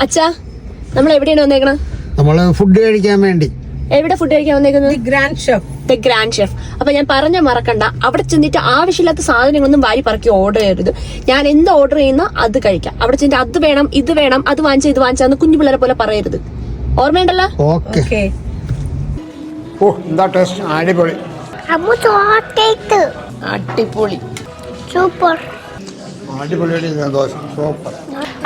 അച്ഛാ നമ്മൾ എവിടെയാണ് വന്നേക്കണ? നമ്മൾ ഫുഡ് കഴിക്കാൻ വേണ്ടി. എവിടെ ഫുഡ് കഴിക്കാൻ വന്നേക്കുന്നത്? Grand chef. The grand chef. അപ്പൊ ഞാൻ പറഞ്ഞ മറക്കണ്ട. അവിടെ ചെന്നിട്ട് ആവശ്യമില്ലാത്ത സാധനങ്ങളൊന്നും വാരി പറക്കി ഓർഡർ ചെയ്യരുത്. ഞാൻ എന്ത് ഓർഡർ ചെയ്യുന്ന അത് കഴിക്കാം. അവിടെ ചെന്നിട്ട് അത് വേണം ഇത് വേണം അത് വാങ്ങിച്ച ഇത് വാങ്ങിച്ചാന്ന് കുഞ്ഞു പിള്ളേരെ പോലെ പറയരുത്. ഓർമ്മയുണ്ടല്ലോ? ഓക്കെ. ഓക്കെ. ഓ എന്താ ടേസ്റ്റ് അടിപൊളി. അമ്മു ചോട്ടേക്ക്. അടിപൊളി. സൂപ്പർ. അടിപൊളി ദോശ. സൂപ്പർ.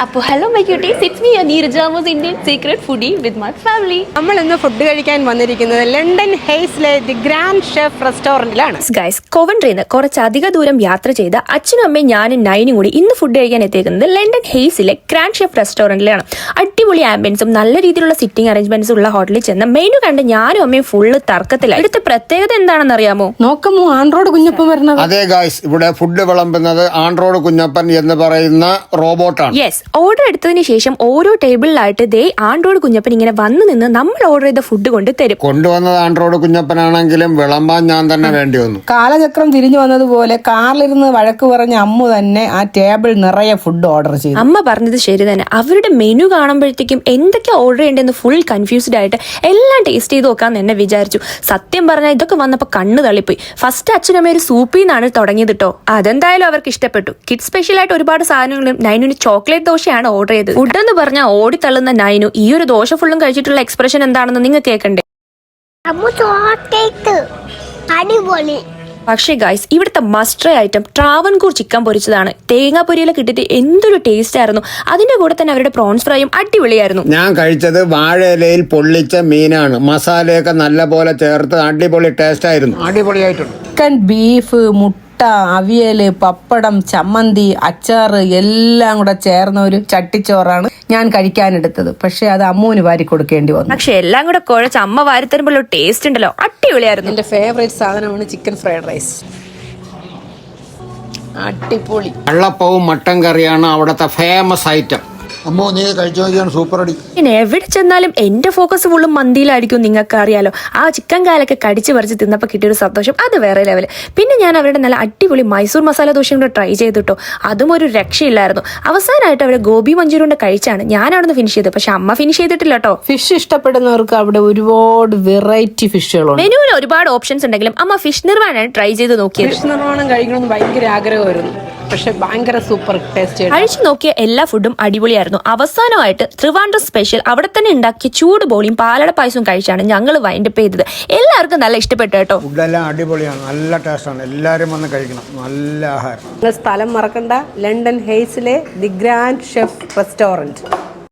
അപ്പൊ hello my cuties it's me നീരജാമോസ് Indian secret foodie with my family നമ്മൾ ഇന്ന് ഫുഡ് കഴിക്കാൻ വന്നിരിക്കുന്നത് ലണ്ടൻ ഹെയ്സിലെ ദി ഗ്രാൻഡ് ഷെഫ് റെസ്റ്റോറന്റിലാണ് ഗൈസ് കോവൻട്രിന്ന് കുറച്ച് അധിക ദൂരം യാത്ര ചെയ്ത അച്ഛനും അമ്മയും ഞാനും നൈനും കൂടി ഇന്ന് ഫുഡ് കഴിക്കാൻ എത്തിയിരിക്കുന്നത് ലണ്ടൻ ഹെയ്സിലെ ഗ്രാൻഡ് ഷെഫ് റെസ്റ്റോറന്റിലാണ് അടിപൊളി ആംബിയൻസും നല്ല രീതിയിലുള്ള സിറ്റിംഗ് അറേഞ്ച്മെന്റ്സും ഉള്ള ഹോട്ടലിൽ ചെന്ന മെനു കണ്ട് ഞാനും അമ്മയും ഫുള്ള് തർക്കത്തിലായി. ഇവിടുത്തെ പ്രത്യേകത എന്താണെന്ന് അറിയാമോ? നോക്കുമോ ആൻഡ്രോയിഡ് കുഞ്ഞപ്പം വരുന്നത്? അതെ ഗായ്സ് ഇവിടെ ഫുഡ് വിളമ്പുന്നത് ആൻഡ്രോയിഡ് കുഞ്ഞപ്പൻ എന്ന് പറയുന്ന റോബോട്ടാണ് യെസ് ഓർഡർ എടുത്തതിന് ശേഷം ഓരോ ടേബിളിലായിട്ട് ദേ ആണ്ടോട് കുഞ്ഞപ്പൻ ഇങ്ങനെ വന്ന് നിന്ന് നമ്മൾ ഓർഡർ ചെയ്ത ഫുഡ് കൊണ്ട് തരും. കൊണ്ടുവന്നത് ആൻഡ്രോയിഡ് കുഞ്ഞപ്പനാണെങ്കിലും വിളമ്പാൻ ഞാൻ തന്നെ വേണ്ടി വന്നു. കാലചക്രം തിരിഞ്ഞു വന്നതുപോലെ കാറിലിരുന്ന് വഴക്ക് പറഞ്ഞ അമ്മ തന്നെ ആ ടേബിൾ നിറയെ ഫുഡ് ഓർഡർ ചെയ്തു. അമ്മ പറഞ്ഞത് ശരി തന്നെ. അവരുടെ മെനു കാണുമ്പോഴത്തേക്കും എന്തൊക്കെ ഓർഡർ ചെയ്യേണ്ടതെന്ന് ഫുൾ കൺഫ്യൂസ്ഡ് ആയിട്ട് എല്ലാം ടേസ്റ്റ് ചെയ്ത് നോക്കാന്ന് എന്നെ വിചാരിച്ചു. സത്യം പറഞ്ഞാൽ ഇതൊക്കെ വന്നപ്പോൾ കണ്ണ് തള്ളിപ്പോയി. ഫസ്റ്റ് അച്ഛനമ്മ ഒരു സൂപ്പിൽ നിന്നാണ് തുടങ്ങിയത് കേട്ടോ അതെന്തായാലും അവർക്ക് ഇഷ്ടപ്പെട്ടു. കിഡ് സ്പെഷ്യൽ ആയിട്ട് ഒരുപാട് സാധനങ്ങളും നൈനുവിന് ചോക്ലേറ്റ് ദോശയാണ് ഓർഡർ ചെയ്തത്. ഫുഡ് എന്ന് പറഞ്ഞാൽ ഓടിത്തള്ളുന്ന നൈനു. ഈ ഒരു ദോശ ഫുള്ളും കഴിച്ചിട്ടുള്ള എക്സ്പ്രഷൻ എന്താണെന്ന് നിങ്ങൾ കേൾക്കണ്ടേ അടിപൊളി. പക്ഷേ ഗൈസ് ഇവിടുത്തെ must try item Travancore chicken പൊരിച്ചതാണ്. തേങ്ങാ പൊരിയിൽ കിട്ടിയിട്ട് എന്തൊരു ടേസ്റ്റ് ആയിരുന്നു. അതിന്റെ കൂടെ തന്നെ അവരുടെ പ്രോൺസ് ഫ്രൈയും അടിപൊളിയായിരുന്നു. ഞാൻ കഴിച്ചത് വാഴയിലയിൽ പൊള്ളിച്ച മീനാണ്. മസാലയൊക്കെ നല്ല പോലെ ചേർത്ത് അടിപൊളി ടേസ്റ്റ് ആയിരുന്നു. അടിപൊളിയായിട്ടുണ്ട്. ചിക്കൻ ബീഫ് മുട്ട അവിയൽ പപ്പടം ചമ്മന്തി അച്ചാർ എല്ലാം കൂടെ ചേർന്ന ഒരു ചട്ടിച്ചോറാണ് ഞാൻ കഴിക്കാനെടുത്തത്. പക്ഷെ അത് അമ്മൂന് വാരി കൊടുക്കേണ്ടി വന്നു. പക്ഷെ എല്ലാം കൂടെ കുഴച്ച് അമ്മ വാരി തരുമ്പോൾ ടേസ്റ്റ് ഉണ്ടല്ലോ. അടിപൊളിയായിരുന്നു. എന്റെ ഫേവറേറ്റ് സാധനമാണ് ചിക്കൻ ഫ്രൈഡ് റൈസ് അടിപൊളി. വെള്ളപ്പവും മട്ടൻ കറിയാണ് അവിടുത്തെ ഫേമസ് ഐറ്റം അമ്മോ നീ കഴിച്ചു? നോക്കിയാണ് സൂപ്പർ അടി. പിന്നെ എവിടെ ചെന്നാലും എന്റെ ഫോക്കസ് ഫുള്ളും മന്തിയിലായിരിക്കും. നിങ്ങൾക്ക് അറിയാലോ ആ ചിക്കൻ കാലൊക്കെ കടിച്ച് പറിച്ച് തിന്നപ്പോൾ കിട്ടിയൊരു സന്തോഷം. അത് വേറെ ലെവൽ പിന്നെ ഞാൻ അവരുടെ നല്ല അടിപൊളി മൈസൂർ മസാല ദോശയും കൂടെ ട്രൈ ചെയ്തിട്ടോ. അതും ഒരു രക്ഷയില്ലായിരുന്നു. അവസാനമായിട്ട് അവരുടെ ഗോപി മഞ്ചൂരി കൊണ്ട് കഴിച്ചാണ്. ഞാൻ അവിടെ നിന്ന് ഫിനിഷ് ചെയ്തത്. പക്ഷെ അമ്മ ഫിനിഷ് ചെയ്തിട്ടില്ല കേട്ടോ ഫിഷ് ഇഷ്ടപ്പെടുന്നവർക്ക് അവിടെ ഒരുപാട് വെറൈറ്റി ഫിഷുകളുണ്ട് മെനുവിൽ ഒരുപാട് ഓപ്ഷൻസ് ഉണ്ടെങ്കിലും അമ്മ ഫിഷ് നിർവാണാണ് ട്രൈ ചെയ്ത് നോക്കിയത്. ഫിഷ് നിർമ്മാണം കഴിക്കണമെന്ന് ഭയങ്കര ആഗ്രഹമായിരുന്നു. പക്ഷെ ഭയങ്കര സൂപ്പർ ടേസ്റ്റ് കഴിച്ചു നോക്കിയ എല്ലാ ഫുഡും അടിപൊളിയായിരുന്നു. അവസാനമായിട്ട് ട്രിവാൻഡ്രം സ്പെഷ്യൽ അവിടെ തന്നെ ഉണ്ടാക്കിയ ചൂട് ബോളിയും പാലട പായസവും കഴിച്ചാണ് ഞങ്ങൾ വൈൻഡ് അപ്പ് ചെയ്തത്. എല്ലാവർക്കും നല്ല ഇഷ്ടപ്പെട്ടു കേട്ടോ. ഫുഡെല്ലാം അടിപൊളിയാണ്. നല്ല ടേസ്റ്റാണ്. എല്ലാവരും വന്ന് കഴിക്കണം. നല്ല ആഹാരം. സ്ഥലം മറക്കണ്ട. ലണ്ടൻ ഹെയ്സിലെ ദി ഗ്രാൻഡ് ഷെഫ് റെസ്റ്റോറന്റ്.